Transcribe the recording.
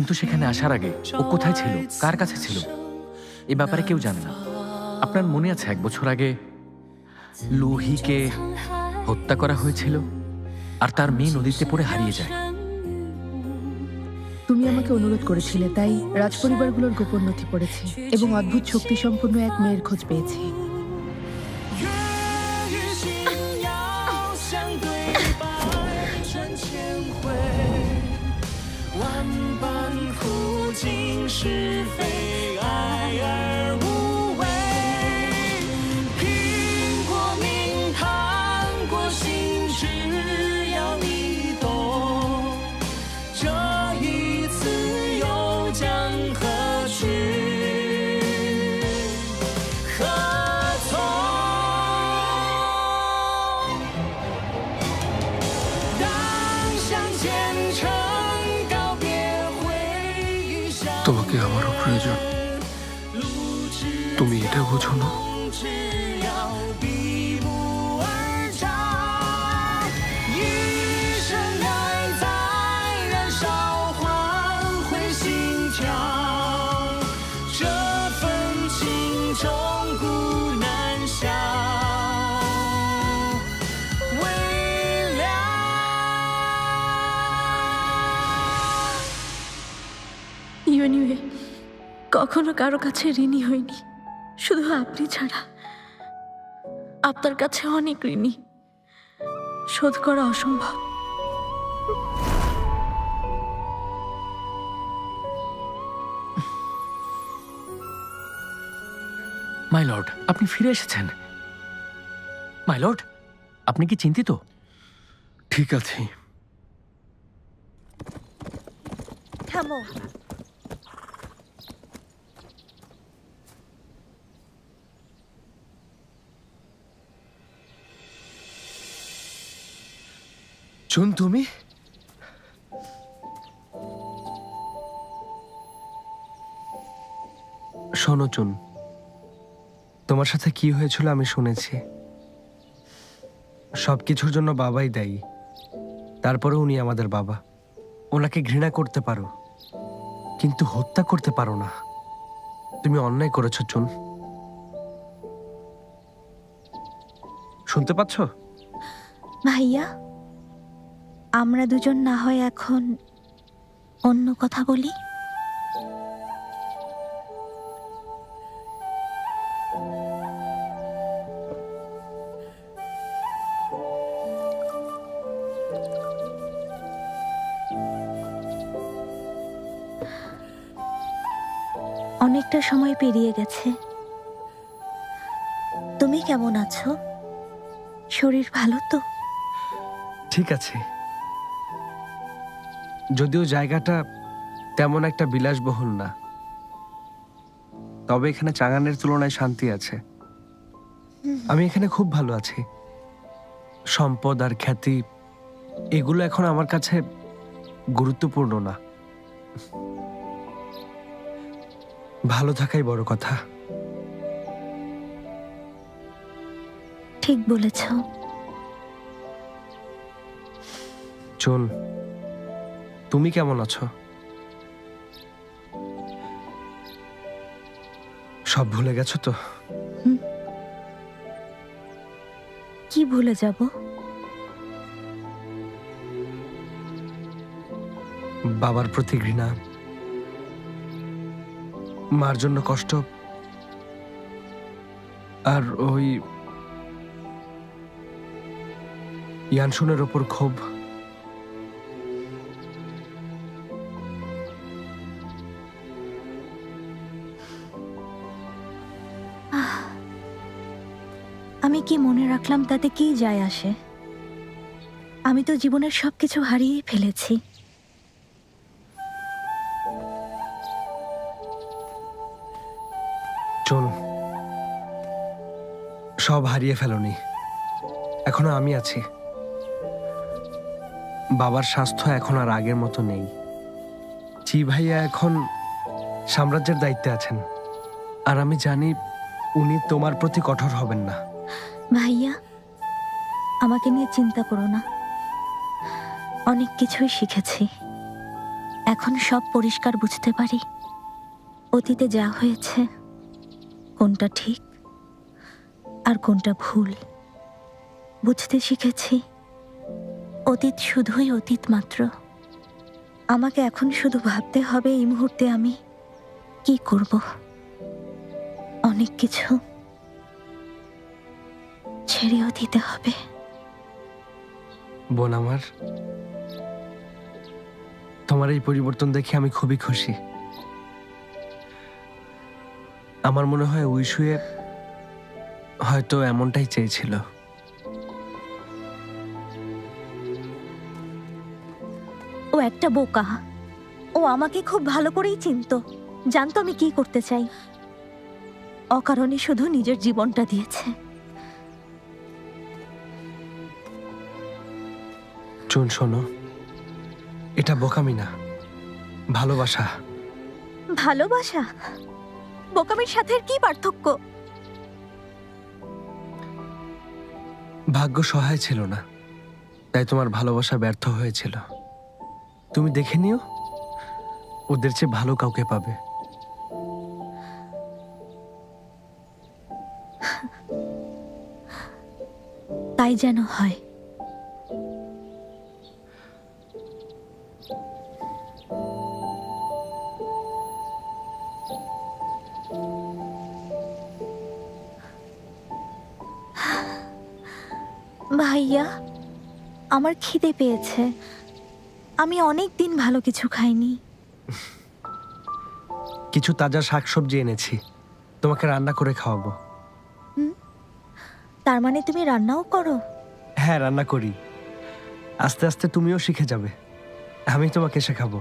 কিন্তু সেখানে আসার আগে ও কোথায় ছিল, কার কাছে ছিল, এ ব্যাপারে কেউ জানে না। আপনার মনে আছে এক বছর আগে লুহিকে হত্যা করা হয়েছিল আর তার মেয়ে নদীতে পড়ে হারিয়ে যায়। তুমি আমাকে অনুরোধ করেছিলে, তাই রাজপরিবারগুলোর গোপন নথি পড়েছি এবং অদ্ভুত শক্তি সম্পন্ন এক মেয়ের খোঁজ পেয়েছি। 般苦尽是非，তোমাকে আমারও প্রয়োজন। তুমি এটা বোঝো না? কখনো কারও কাছে ঋণী হয়নি শুধু আপনি ছাড়া। আপনার কাছে অনেক ঋণী। শোধ করা অসম্ভব। মাই লর্ড আপনি ফিরে এসেছেন। মাই লর্ড আপনি কি চিন্তিত? ঠিক আছে। থামো। চুন তুমি। শোনো চুন, তোমার সাথে কি হয়েছিল আমি শুনেছি। সব কিছুর জন্য বাবাই দায়ী তারপরে উনি আমাদের বাবা। ওনাকে ঘৃণা করতে পারো, কিন্তু হত্যা করতে পারো না। তুমি অন্যায় করেছ চুন। শুনতে পাচ্ছ? ভাইয়া? আমরা দুজন না হয় এখন অন্য কথা বলি? অনেকটা সময় পেরিয়ে গেছে। তুমি কেমন আছো? শরীর ভালো তো? ঠিক আছে। যদিও জায়গাটা তেমন একটা বিলাসবহুল না তবে এখানে চাঙানের তুলনায় শান্তি আছে। আমি এখানে খুব ভালো আছি। সম্পদ আর খ্যাতি এগুলো এখন আমার কাছে গুরুত্বপূর্ণ না। ভালো থাকাই বড় কথা। ঠিক বলেছ। চুন তুমি কেমন আছো? সব ভুলে গেছো তো? কি ভুলে যাব? বাবার প্রতি ঘৃণা। মার জন্য কষ্ট। আর ওই ইয়ানসুনের ওপর ক্ষোভ। আমি কি মনে রাখলাম তাতে কি যায় আসে? আমি তো জীবনের সবকিছু হারিয়ে ফেলেছি। চল। সব হারিয়ে ফেলনি। এখনও আমি আছি। বাবার স্বাস্থ্য এখন আর আগের মতো নেই। চি ভাইয়া এখন সাম্রাজ্যের দায়িত্বে আছেন। আর আমি জানি উনি তোমার প্রতি কঠোর হবেন না। ভাইয়া, আমাকে নিয়ে চিন্তা করো না। অনেক কিছুই শিখেছি। এখন সব পরিষ্কার বুঝতে পারি। অতীতে যা হয়েছে, কোনটা ঠিক আর কোনটা ভুল। বুঝতে শিখেছি, অতীত শুধুই অতীত মাত্র। আমাকে এখন শুধু ভাবতে হবে এই মুহূর্তে আমি কি করব। অনেক কিছু ছেড়েও দিতে হবে। বোন আমার তোমার এই পরিবর্তন দেখে আমি খুবই খুশি। আমার মনে হয় উইশুয়ে হয়তো এমনটাই চেয়েছিল। ও একটা বোকা। ও আমাকে খুব ভালো করেই চিনত। জানতো আমি কি করতে চাই। অকারণে শুধু নিজের জীবনটা দিয়েছে। চুন শোনো এটা বোকামি না ভালোবাসা। ভালোবাসা? বোকামির সাথে কি পার্থক্য? ভাগ্য সহায় ছিল না তাই তোমার ভালোবাসা ব্যর্থ হয়েছিল। তুমি দেখে নিও ওদের চেয়ে ভালো কাউকে পাবে। তাই যেন হয়। ভাইয়া আমার খিদে পেয়েছে। আমি অনেক দিন ভালো কিছু খাইনি। কিছু তাজা শাকসবজি এনেছি। তোমাকে রান্না করে খাওয়াবো। তার মানে তুমি রান্নাও করো? হ্যাঁ রান্না করি। আস্তে আস্তে তুমিও শিখে যাবে। আমি তোমাকে শেখাবো।